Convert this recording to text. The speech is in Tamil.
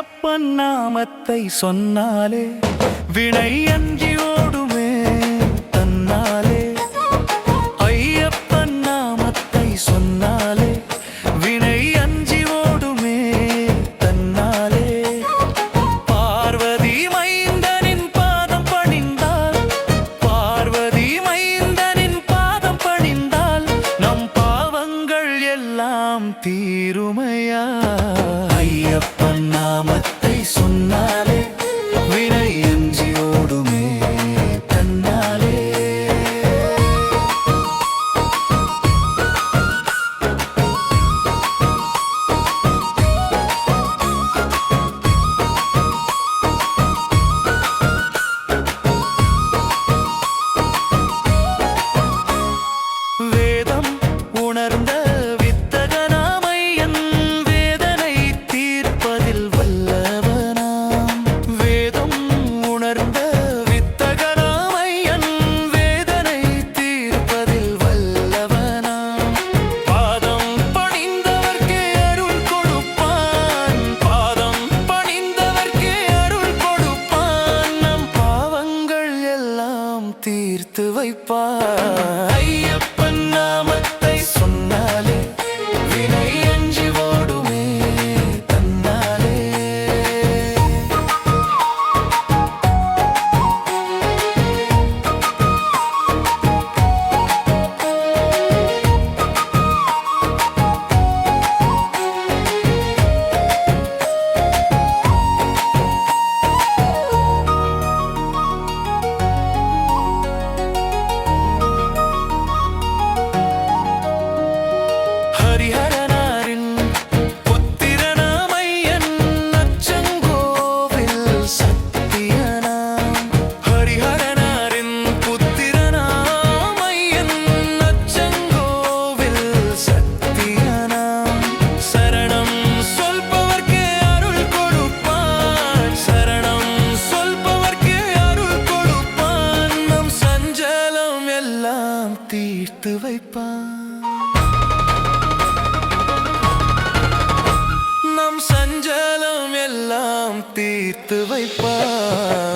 ஐயப்பன் நாமத்தை சொன்னாலே வினை அஞ்சி ஓடுமே தன்னாலே. ஐயப்பன் நாமத்தை சொன்னாலே வினை அஞ்சி ஓடுமே தன்னாலே. பார்வதி மைந்தனின் பாதம் பணிந்தால் பார்வதி மைந்தனின் பாதம் பணிந்தால் நம் பாவங்கள் எல்லாம் தீருமையா. ஐயப்பன் தீர்த்து தீர்த்து வைப்பான். நம் சஞ்சலம் எல்லாம் தீர்த்து வைப்பான்.